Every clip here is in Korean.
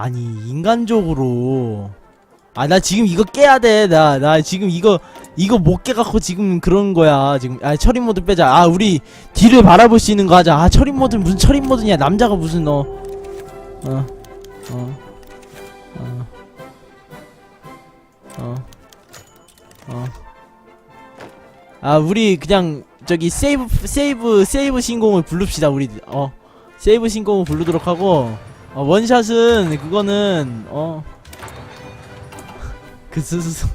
아니 인간적으로. 아 나 지금 이거 깨야 돼나 나 지금 이거 이거 못 깨갖고 지금 그런 거야. 지금 아 철인 모드 빼자. 아 우리 뒤를 바라볼 수 있는 거 하자. 아 철인 모드 무슨 철인 모드냐? 남자가 무슨 너? 어, 어, 어, 어, 어. 아 우리 그냥 저기 세이브 세이브 세이브 신공을 부릅시다 우리. 어 세이브 신공을 부르도록 하고 어, 원샷은 그거는 어. 그 스스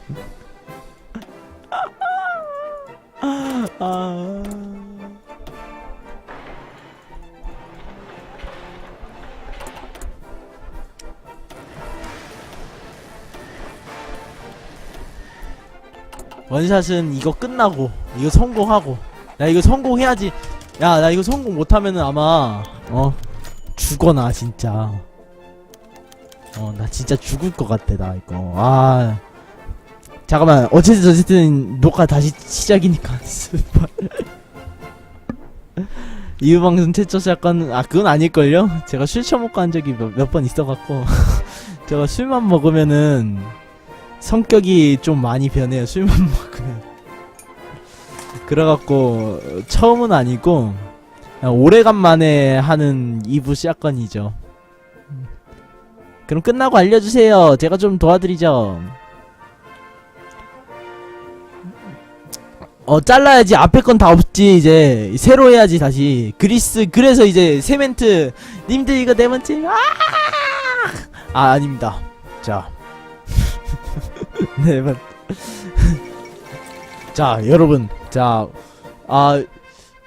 아. 원샷은 이거 끝나고 이거 성공하고 나 이거 성공해야지 야 나 이거 성공 못하면은 아마 어 죽어나 진짜. 어 나 진짜 죽을 것 같아 나 이거. 아. 잠깐만 어쨌든 어쨌든 녹화 다시 시작이니까. 이 방송 최초 사건 아 그건 아닐걸요? 제가 술 처먹고 한 적이 몇 번 있어갖고. 제가 술만 먹으면은 성격이 좀 많이 변해요 술만 먹으면. 그래갖고 처음은 아니고 오래간만에 하는 2부 사건이죠. 그럼 끝나고 알려주세요. 제가 좀 도와드리죠. 어 잘라야지. 앞에 건 다 없지 이제. 새로 해야지 다시. 그리스 그래서 이제 세멘트. 님들 이거 네 번째 아, 아 아닙니다. 자. 네번. 자 여러분. 자. 아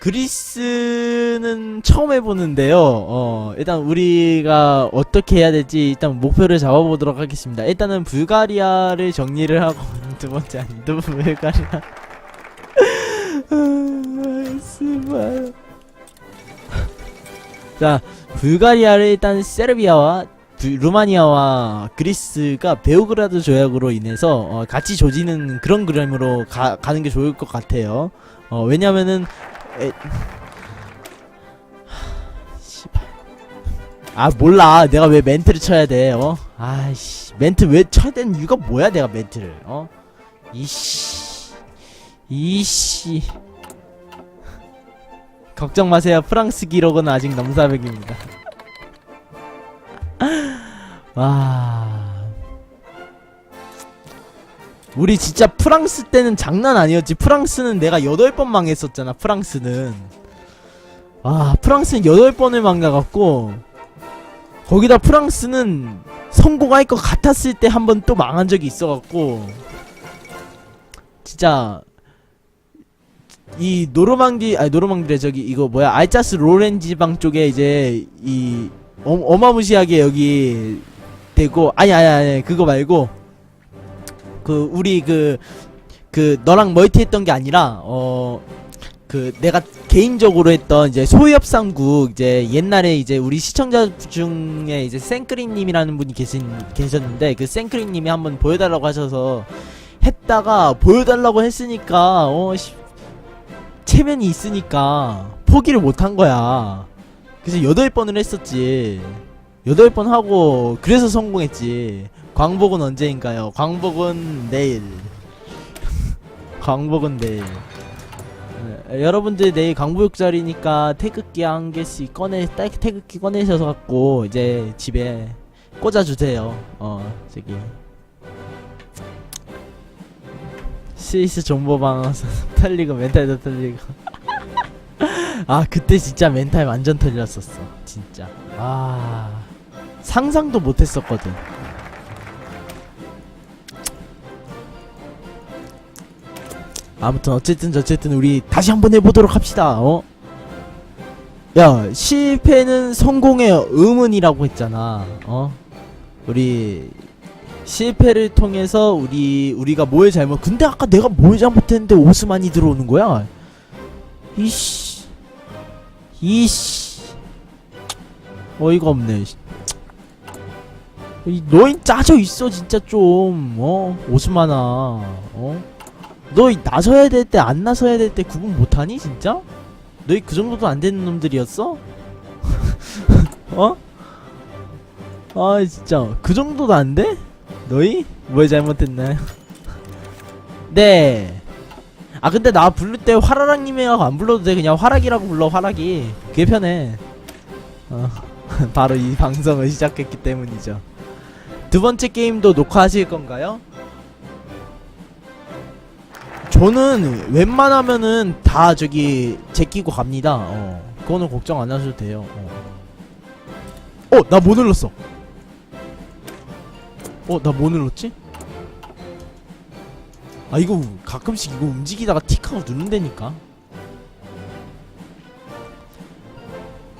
그리스는 처음 해보는데요 어 일단 우리가 어떻게 해야 될지 일단 목표를 잡아보도록 하겠습니다 일단은 불가리아를 정리를 하고 두 번째 아닌데 불가리아 아, 스발. 자, 불가리아를 일단 세르비아와 부- 루마니아와 그리스가 베오그라드 조약으로 인해서 어, 같이 조지는 그런 그림으로 가, 가는 게 좋을 것 같아요. 어, 왜냐면은 아 몰라. 내가 왜 멘트를 쳐야 돼 어? 아이씨. 멘트 왜 쳐야 되는 이유가 뭐야 내가 멘트를 어? 이씨. 이씨. 걱정 마세요. 프랑스 기록은 아직 넘사벽입니다. 와 우리 진짜 프랑스 때는 장난 아니었지. 프랑스는 내가 8번 망했었잖아 프랑스는. 아 프랑스는 8번을 망가갖고 거기다 프랑스는 성공할 것 같았을 때 한 번 또 망한 적이 있어갖고 진짜 이 노르망디 아니 노르망디래 저기 이거 뭐야 알자스 로렌 지방 쪽에 이제 이 어, 어마무시하게 여기 되고 아니 아니 아니 그거 말고 그 우리 그그 너랑 멀티했던 게 아니라 어 그 내가 개인적으로 했던 이제 소협상국 이제 옛날에 이제 우리 시청자 중에 이제 생크림님이라는 분이 계신 계셨는데 그 생크림님이 한번 보여달라고 하셔서 했다가 보여달라고 했으니까 어 씨, 체면이 있으니까 포기를 못한 거야. 그래서 여덟 번을 했었지. 여덟 번 하고 그래서 성공했지. 광복은 언제인가요? 광복은 내일. 광복은 내일. 네, 여러분들 내일 광복절이니까 태극기 한 개씩 꺼내 딱 태극기 꺼내셔서 갖고 이제 집에 꽂아 주세요. 어 저기 스위스 정보방어서 털리고 멘탈도 털리고 아 그때 진짜 멘탈 완전 털렸었어 진짜 아 상상도 못했었거든 아무튼 어쨌든 어쨌든 우리 다시 한번 해보도록 합시다 어? 야 실패는 성공의 의문이라고 했잖아 어? 우리 실패를 통해서 우리 우리가 뭘 잘못 근데 아까 내가 뭘 잘못했는데 오스만이 들어오는 거야? 이씨. 이씨. 어이가 없네 이 너희 짜져 있어 진짜 좀 어? 오스만아 어 너희 나서야 될 때 안 나서야 될 때 구분 못하니 진짜 너희 그 정도도 안 되는 놈들이었어 어? 어? 아 진짜 그 정도도 안 돼? 너희? 뭘 잘못했나요? 네. 아 근데 나 부를 때 화라랑님이라고 안 불러도 돼 그냥 화락이라고 불러 화락이 그게 편해 어 바로 이 방송을 시작했기 때문이죠 두 번째 게임도 녹화하실 건가요? 저는 웬만하면은 다 저기 제끼고 갑니다. 어. 그거는 걱정 안 하셔도 돼요. 어, 어나 뭐 눌렀어? 어 나 뭐 눌렀지? 아 이거 가끔씩 이거 움직이다가 틱하고 누른다니까.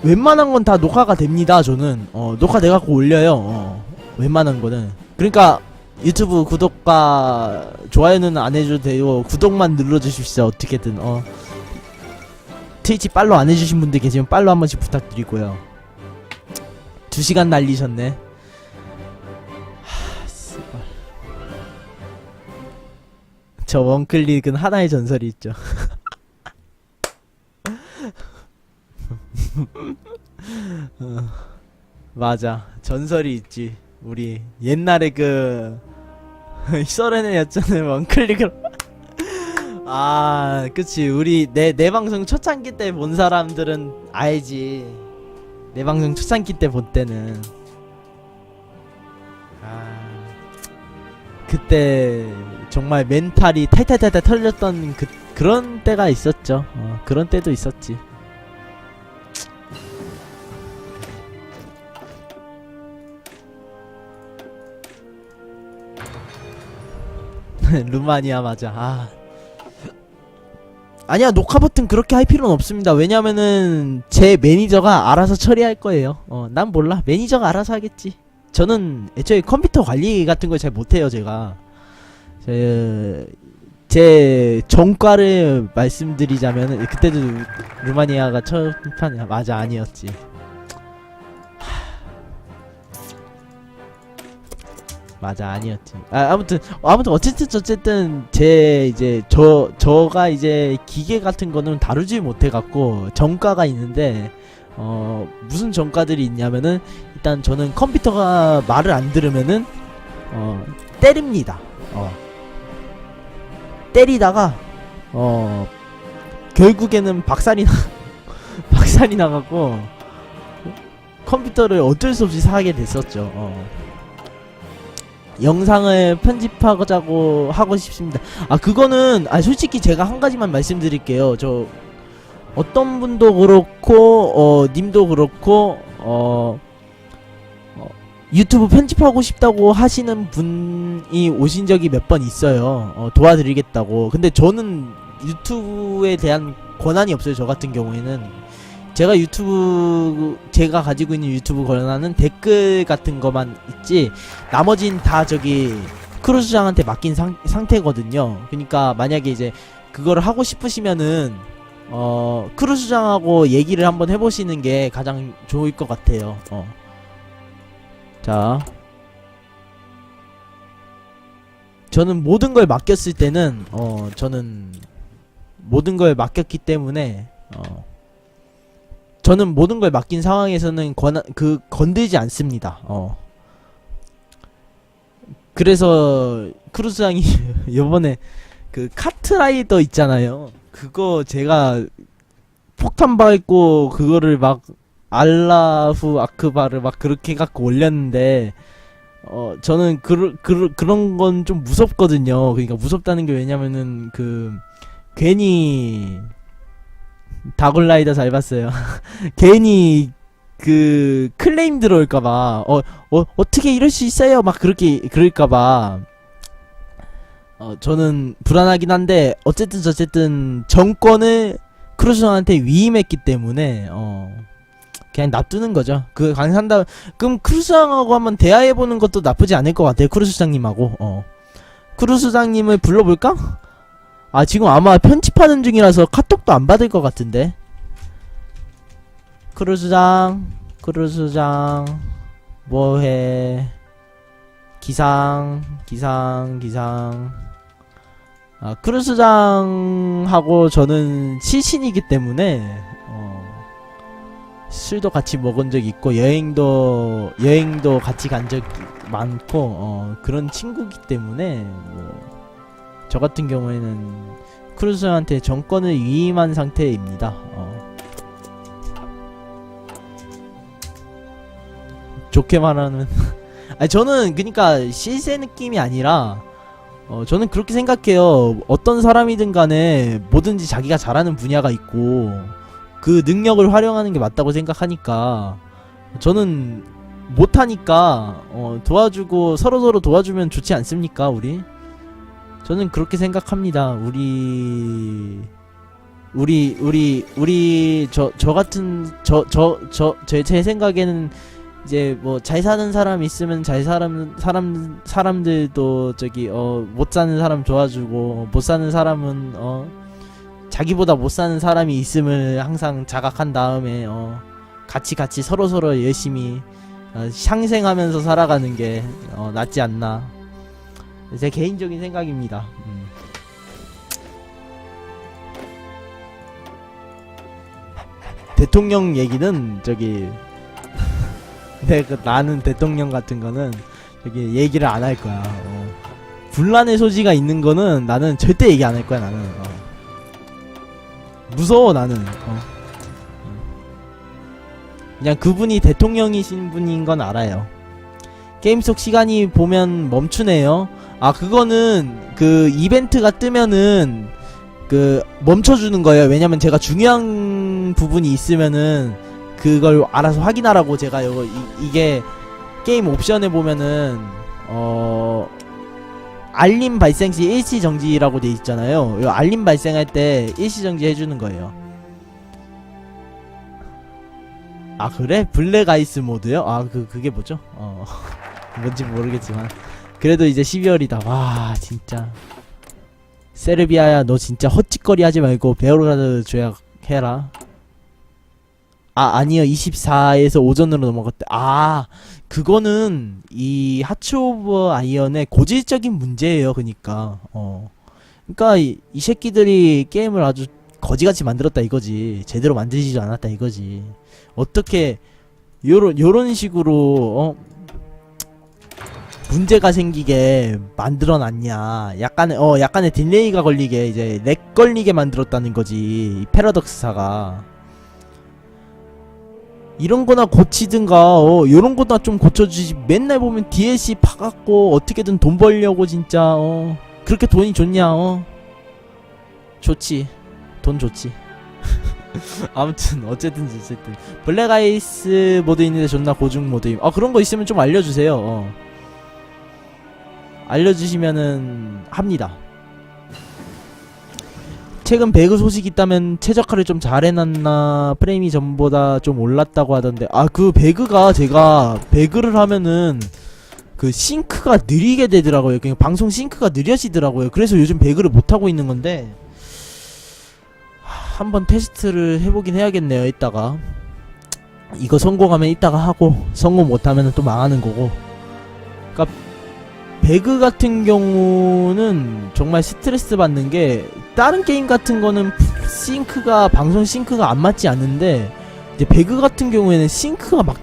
웬만한 건 다 녹화가 됩니다 저는. 어 녹화 돼갖고 올려요. 어 웬만한 거는. 그러니까 유튜브 구독과 좋아요는 안 해줘도 돼요 구독만 눌러주십시오 어떻게든. 어. 트위치 팔로 안 해주신 분들 계시면 팔로 한 번씩 부탁드리고요. 2시간 날리셨네. 하 씨발. 저 원클릭은 하나의 전설이 있죠. 어, 맞아, 전설이 있지. 우리 옛날에 그 썰어낸 였잖아요. 원클릭을. 아, 그치. 우리 내 내 방송 초창기 때 본 사람들은 알지. 내 방송 초창기 때 본 때는. 아, 그때 정말 멘탈이 탈탈탈탈 털렸던 그 그런 때가 있었죠. 어, 그런 때도 있었지. 루마니아 맞아. 아. 아니야 녹화 버튼 그렇게 할 필요는 없습니다. 왜냐면은 제 매니저가 알아서 처리할 거예요. 어, 난 몰라. 매니저가 알아서 하겠지. 저는 애초에 컴퓨터 관리 같은 걸 잘 못해요, 제가. 제, 제 전과를 말씀드리자면은 그때도 루- 루마니아가 첫 판 맞아 아니었지. 맞아 아니었지. 아 아무튼 아무튼 어쨌든 어쨌든 제 이제 저 저가 이제 기계 같은 거는 다루지 못해 갖고 전과가 있는데 어 무슨 전과들이 있냐면은 일단 저는 컴퓨터가 말을 안 들으면은 어 때립니다. 어 때리다가 어 결국에는 박살이 나 박살이 나갖고 컴퓨터를 어쩔 수 없이 사게 됐었죠. 어. 영상을 편집하자고 하고 싶습니다. 아 그거는 아 솔직히 제가 한 가지만 말씀드릴게요. 저 어떤 분도 그렇고 어 님도 그렇고 어, 어 유튜브 편집하고 싶다고 하시는 분이 오신 적이 몇 번 있어요. 어, 도와드리겠다고. 근데 저는 유튜브에 대한 권한이 없어요. 저 같은 경우에는 제가 유튜브 제가 가지고 있는 유튜브 권한은 댓글 같은 거만 있지 나머진 다 저기 크루즈장한테 맡긴 상, 상태거든요. 그러니까 만약에 이제 그거를 하고 싶으시면은 어 크루즈장하고 얘기를 한번 해보시는 게 가장 좋을 것 같아요. 어. 자, 저는 모든 걸 맡겼을 때는 어 저는 모든 걸 맡겼기 때문에 어 저는 모든 걸 맡긴 상황에서는 권, 그 건들지 않습니다. 어. 그래서 크루즈장이 요번에 그 카트라이더 있잖아요. 그거 제가 폭탄 밟고 그거를 막 알라후 아크바를 막 그렇게 갖고 올렸는데 어 저는 그, 그, 그런 건 좀 무섭거든요. 그러니까 무섭다는 게 왜냐면은 그 괜히 다굴라이더 잘 봤어요. 괜히 그 클레임 들어올까봐 어, 어 어떻게 이럴 수 있어요? 막 그렇게 그럴까봐 어 저는 불안하긴 한데 어쨌든 어쨌든 정권을 크루즈한테 위임했기 때문에 어 그냥 놔두는 거죠. 그 강산다 그럼 크루즈장하고 한번 대화해 보는 것도 나쁘지 않을 것 같아요. 크루즈장님하고 어 크루즈장님을 불러볼까? 아 지금 아마 편집하는 중이라서 카톡도 안 받을 것 같은데. 크루즈장 크루즈장 뭐해? 기상 기상 기상. 아 크루즈장하고 저는 실신이기 때문에 어 술도 같이 먹은 적 있고 여행도 여행도 같이 간 적 많고 어 그런 친구기 때문에 뭐 저 같은 경우에는 크루즈한테 정권을 위임한 상태입니다. 어. 좋게 말하면 아니 저는 그니까 실세 느낌이 아니라 어 저는 그렇게 생각해요. 어떤 사람이든 간에 뭐든지 자기가 잘하는 분야가 있고 그 능력을 활용하는 게 맞다고 생각하니까 저는 못하니까 어 도와주고 서로서로 도와주면 좋지 않습니까 우리? 저는 그렇게 생각합니다. 우리 우리 우리 우리 저 저 같은 저 저 저 제 제 생각에는 이제 뭐 잘 사는 사람 있으면 잘 사람 사람 사람들도 저기 어 못 사는 사람 도와주고 못 사는 사람은 어 자기보다 못 사는 사람이 있음을 항상 자각한 다음에 어 같이 같이 서로 서로 열심히 어, 상생하면서 살아가는 게 어, 낫지 않나 제 개인적인 생각입니다. 음. 대통령 얘기는 저기 네, 그 나는 대통령 같은 거는 저기 얘기를 안 할 거야. 어. 분란의 소지가 있는 거는 나는 절대 얘기 안 할 거야. 나는 어. 무서워 나는. 어. 그냥 그분이 대통령이신 분인 건 알아요. 게임 속 시간이 보면 멈추네요. 아 그거는 그 이벤트가 뜨면은 그 멈춰주는 거예요. 왜냐면 제가 중요한 부분이 있으면은 그걸 알아서 확인하라고 제가 이거 이, 이게 게임 옵션에 보면은 어 알림 발생 시 일시 정지라고 돼 있잖아요. 이 알림 발생할 때 일시 정지 해주는 거예요. 아 그래? 블랙 아이스 모드요? 아 그 그게 뭐죠? 어 뭔지 모르겠지만 그래도 이제 12월이다. 와 진짜 세르비아야 너 진짜 헛짓거리 하지 말고 베오로라드 조약해라. 아 아니요 24에서 오전으로 넘어갔대. 아 그거는 이 하츠 오브 아이언의 고질적인 문제예요. 그니까 어 그니까 이, 이 새끼들이 게임을 아주 거지같이 만들었다 이거지. 제대로 만들지도 않았다 이거지. 어떻게 요런 요런 식으로 어 문제가 생기게 만들어 놨냐. 약간의 어 약간의 딜레이가 걸리게 이제 렉 걸리게 만들었다는 거지. 이 패러독스사가. 이런 거나 고치든가 어 요런 거나 좀 고쳐주지. 맨날 보면 DLC 파갖고 어떻게든 돈 벌려고 진짜 어. 그렇게 돈이 좋냐 어. 좋지. 돈 좋지. 아무튼 어쨌든 어쨌든. 블랙 아이스 모드 있는데 존나 고중 모드임. 아 그런 거 있으면 좀 알려주세요 어 알려주시면은 합니다. 최근 배그 소식 있다면 최적화를 좀 잘해놨나 프레임이 전보다 좀 올랐다고 하던데. 아 그 배그가 제가 배그를 하면은 그 싱크가 느리게 되더라고요. 그냥 방송 싱크가 느려지더라고요. 그래서 요즘 배그를 못하고 있는 건데 하, 한번 테스트를 해보긴 해야겠네요 이따가. 이거 성공하면 이따가 하고 성공 못하면 또 망하는 거고. 그니까 배그 같은 경우는 정말 스트레스 받는 게 다른 게임 같은 거는 싱크가 방송 싱크가 안 맞지 않는데 이제 배그 같은 경우에는 싱크가 막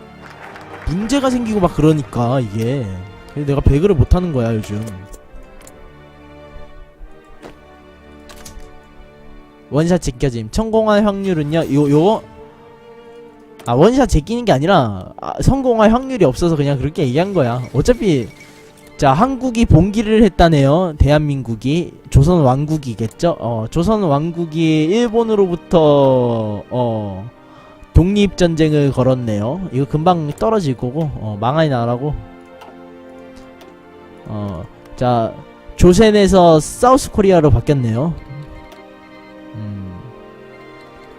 문제가 생기고 막 그러니까 이게. 그래서 내가 배그를 못 하는 거야 요즘. 원샷 제껴짐 성공할 확률은요? 요 요거? 아 원샷 제끼는 게 아니라 아, 성공할 확률이 없어서 그냥 그렇게 얘기한 거야. 어차피 자 한국이 봉기를 했다네요. 대한민국이 조선 왕국이겠죠? 어 조선 왕국이 일본으로부터 어 독립 전쟁을 걸었네요. 이거 금방 떨어질 거고 어 망할 나라고. 어 자 조센에서 사우스 코리아로 바뀌었네요. 음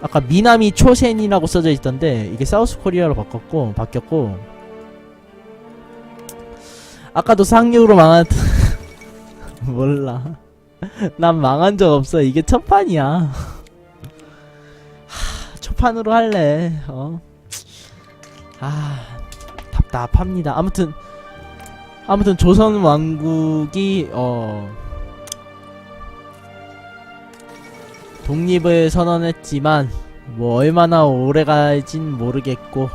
아까 미남이 초센이라고 써져 있던데 이게 사우스 코리아로 바꿨고 바뀌었고 아까도 상륙으로 망한 몰라. 난 망한 적 없어. 이게 첫 판이야. 하, 첫 판으로 할래. 어? 아 답답합니다. 아무튼 아무튼 조선 왕국이 어 독립을 선언했지만 뭐 얼마나 오래 갈진 모르겠고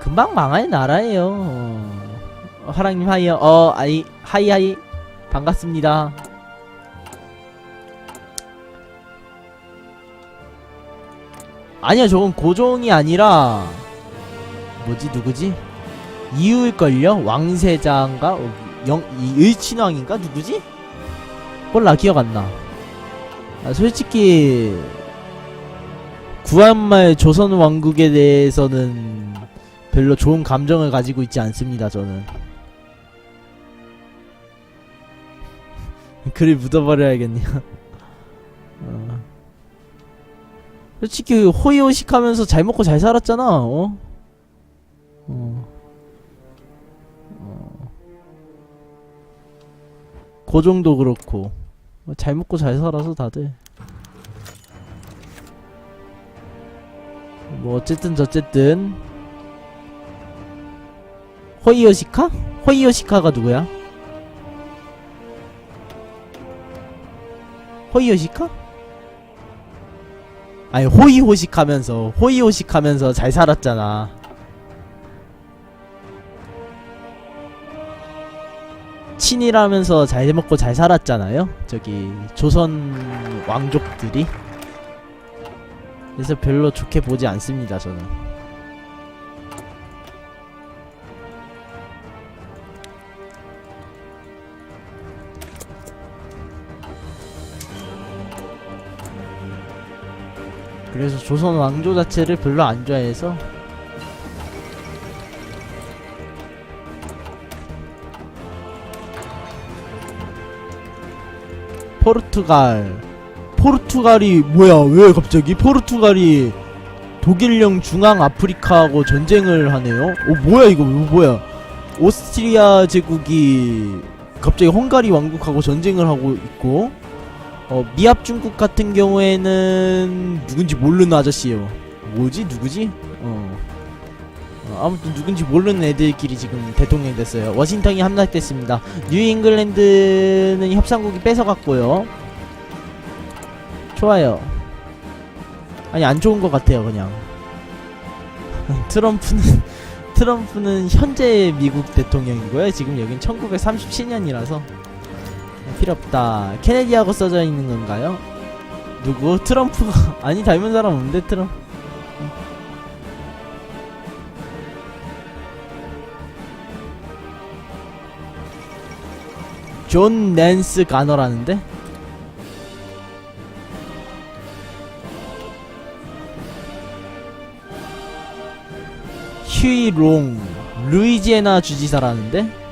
금방 망할 나라예요. 어, 화랑님 하이요 어 아이 하이 하이. 반갑습니다. 아니야 저건 고종이 아니라 뭐지 누구지? 이유일걸요? 왕세자인가? 어, 영 이- 의친왕인가? 누구지? 몰라 기억 안 나. 아, 솔직히 구한말 조선 왕국에 대해서는 별로 좋은 감정을 가지고 있지 않습니다 저는 글을 묻어버려야겠네요 어. 솔직히 호의호식 하면서 잘 먹고 잘 살았잖아 어? 어. 어. 고종도 그렇고 어, 잘 먹고 잘 살아서 다들 뭐 어쨌든 저쨌든 호이요시카? 호이요시카가 누구야? 호이요시카? 아니 호이호식 하면서 호이호식 하면서 잘 살았잖아 친이라면서 잘 먹고 잘 살았잖아요 저기 조선 왕족들이 그래서 별로 좋게 보지 않습니다 저는 그래서 조선 왕조 자체를 별로 안 좋아해서. 포르투갈. 포르투갈이 뭐야? 왜 갑자기? 포르투갈이 독일령 중앙 아프리카하고 전쟁을 하네요? 어 뭐야 이거? 이거 뭐야? 오스트리아 제국이 갑자기 헝가리 왕국하고 전쟁을 하고 있고 어 미합 중국 같은 경우에는 누군지 모르는 아저씨예요. 뭐지? 누구지? 어. 어, 아무튼 누군지 모르는 애들끼리 지금 대통령 됐어요. 워싱턴이 함락됐습니다. 뉴 잉글랜드는 협상국이 뺏어갔고요. 좋아요. 아니 안 좋은 것 같아요 그냥. 트럼프는 트럼프는 현재 미국 대통령이고요? 지금 여긴 1937년이라서 필요 없다 케네디하고 써져 있는 건가요? 누구? 트럼프가 아니 닮은 사람 없는데 트럼프 존 낸스 가너라는데? 휴이 롱 루이지애나 주지사라는데?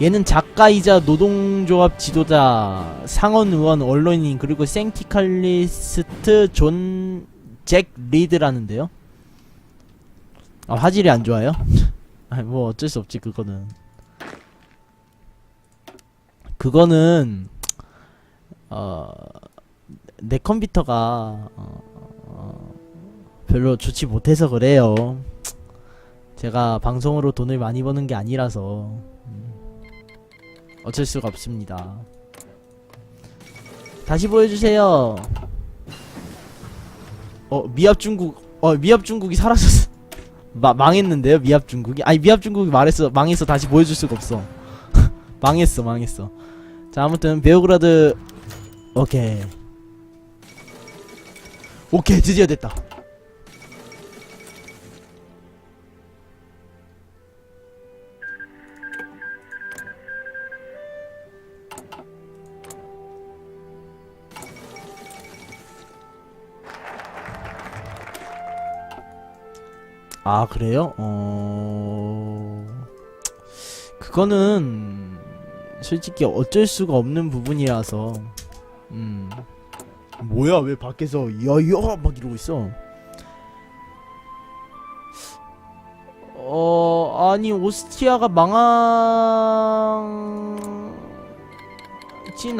얘는 작가이자 노동조합 지도자 상원 의원 언론인 그리고 생티칼리스트 존 잭 리드라는데요. 아 화질이 안 좋아요? 뭐 어쩔 수 없지 그거는. 그거는 어 내 컴퓨터가 어, 어, 별로 좋지 못해서 그래요. 제가 방송으로 돈을 많이 버는 게 아니라서. 음, 어쩔 수가 없습니다. 다시 보여주세요. 어 미합 중국 어 미합 중국이 사라졌어. 마, 망했는데요 미합 중국이? 아니 미합 중국이 말했어 망했어. 다시 보여줄 수가 없어. 망했어 망했어. 자 아무튼 베오그라드 오케이. 오케이 드디어 됐다 아 그래요? 어 그거는 솔직히 어쩔 수가 없는 부분이라서 음 뭐야 왜 밖에서 야야 막 이러고 있어 어 아니 오스트리아가 망하진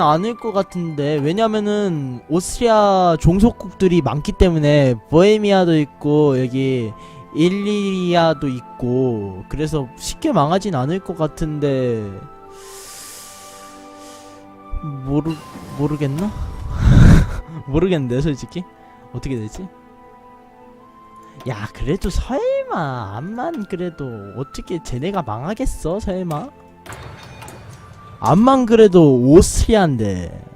않을 것 같은데 왜냐면은 오스트리아 종속국들이 많기 때문에 보헤미아도 있고 여기 일리리아도 있고 그래서 쉽게 망하진 않을 것 같은데 모르 모르겠나? 모르겠는데 솔직히 어떻게 되지? 야 그래도 설마 암만 그래도 어떻게 쟤네가 망하겠어 설마? 암만 그래도 오스트리아인데 어?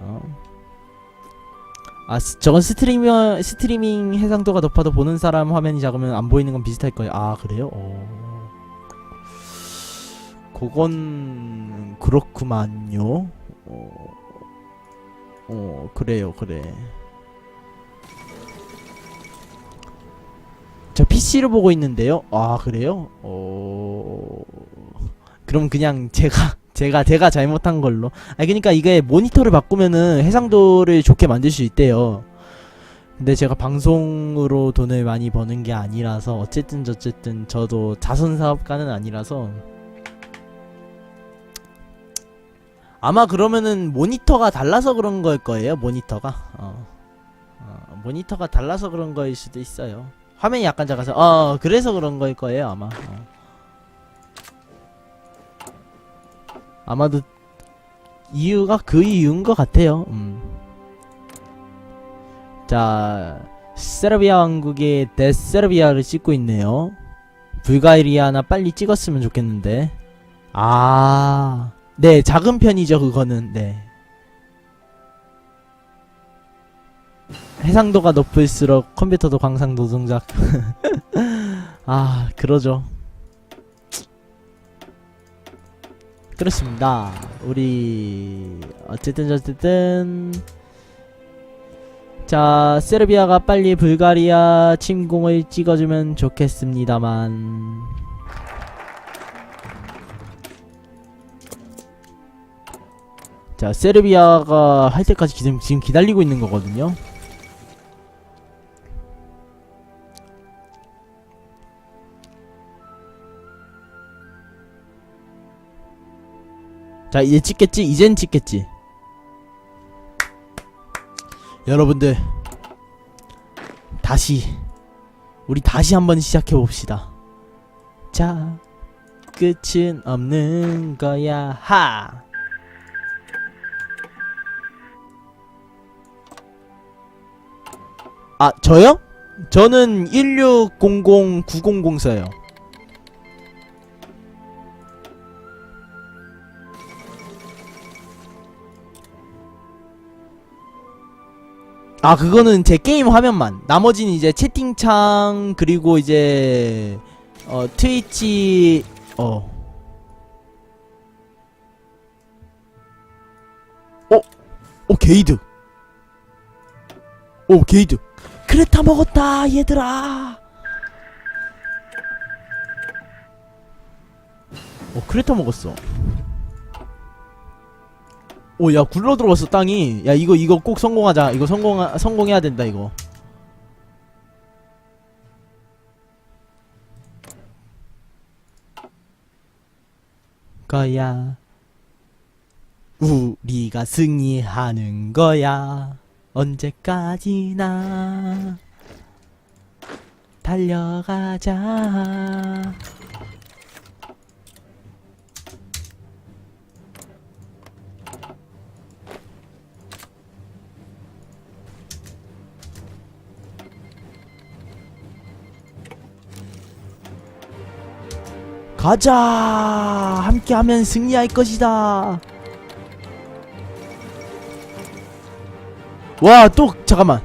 아 스- 저건 스트리밍 스트리밍 해상도가 높아도 보는 사람 화면이 작으면 안 보이는 건 비슷할 거예요. 아 그래요? 어. 그건 그렇구만요. 어, 어 그래요 그래. 저 PC를 보고 있는데요. 아 그래요? 어 그럼 그냥 제가 제가 제가 잘못한 걸로. 아니 그러니까 이게 모니터를 바꾸면은 해상도를 좋게 만들 수 있대요. 근데 제가 방송으로 돈을 많이 버는 게 아니라서 어쨌든 어쨌든 저도 자선 사업가는 아니라서 아마 그러면은 모니터가 달라서 그런 걸 거예요. 모니터가 어. 어, 모니터가 달라서 그런 거일 수도 있어요. 화면이 약간 작아서 어 그래서 그런 거일 거예요 아마. 어. 아마도 이유가 그 이유인 것 같아요. 음. 자, 세르비아 왕국의 데세르비아를 찍고 있네요. 불가리아나 빨리 찍었으면 좋겠는데. 아, 네, 작은 편이죠, 그거는. 네. 해상도가 높을수록 컴퓨터도 광상 노동작. 아, 그러죠. 그렇습니다. 우리 어쨌든 어쨌든 자 세르비아가 빨리 불가리아 침공을 찍어주면 좋겠습니다만 자 세르비아가 할 때까지 지금, 지금 기다리고 있는 거거든요. 자 이제 찍겠지? 이젠 찍겠지 여러분들 다시 우리 다시 한번 시작해 봅시다 자 끝은 없는 거야 하 아, 저요? 저는 1600900써요. 아 그거는 제 게임 화면만. 나머지는 이제 채팅창 그리고 이제 어 트위치 어. 어? 어 게이드. 오 게이드. 크레타 먹었다 얘들아. 어 크레타 먹었어 오, 야, 굴러 들어왔어, 땅이. 야, 이거, 이거 꼭 성공하자. 이거 성공, 성공해야 된다, 이거. 거야. 우리가 승리하는 거야. 언제까지나. 달려가자. 가자! 함께하면 승리할 것이다. 와, 또 잠깐만.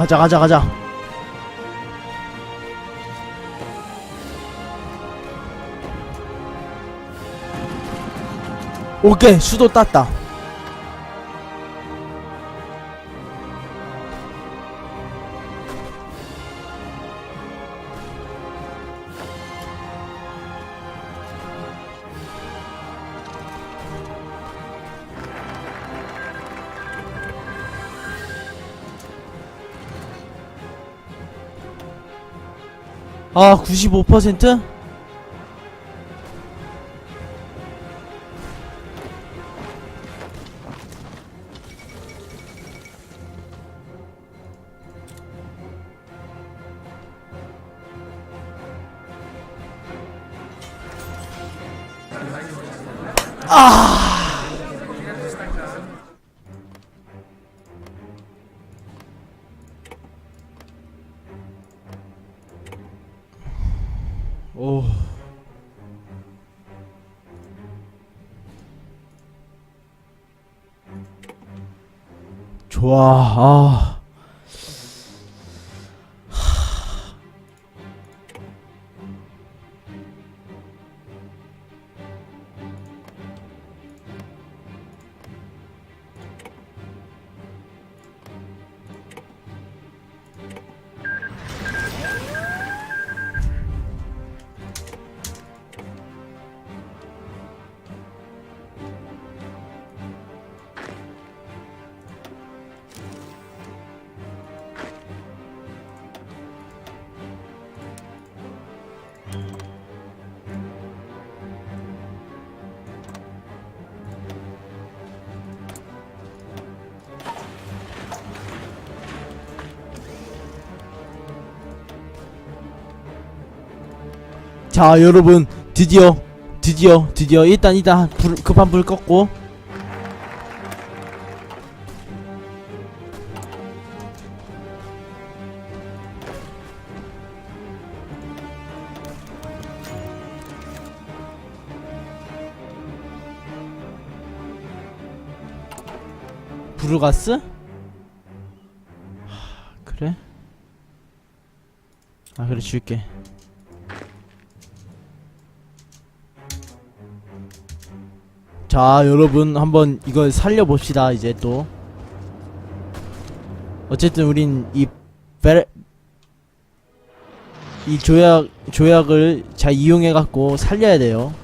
가자 가자 가자. 오케이 수도 땄다 아 95%? 오. 아. 자, 여러분 드디어 드디어 드디어 일단 일단 불, 급한 불 껐고 부르가스? 하, 그래? 아 그래 줄게 자 여러분 한번 이걸 살려봅시다 이제 또. 어쨌든 우린 이 베레 이 조약 조약을 잘 이용해 갖고 살려야 돼요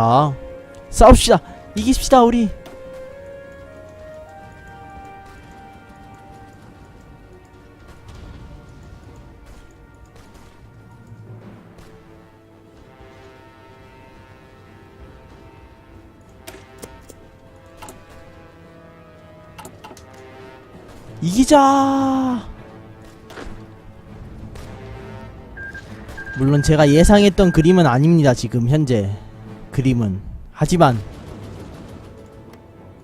자 싸웁시다. 이깁시다 우리. 이기자. 물론 제가 예상했던 그림은 아닙니다 지금 현재 그림은 하지만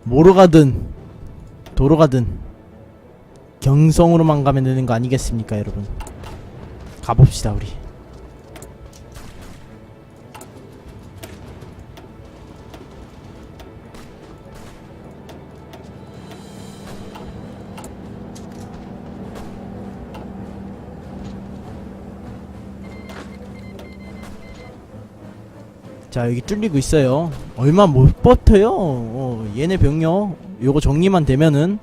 뭐로 가든 도로 가든 경성으로만 가면 되는 거 아니겠습니까 여러분? 가봅시다 우리 자 여기 뚫리고 있어요. 얼마 못 버텨요. 어, 얘네 병력 요거 정리만 되면은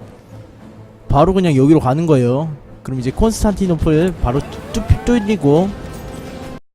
바로 그냥 여기로 가는 거예요. 그럼 이제 콘스탄티노플 바로 뚫- 뚫- 뚫리고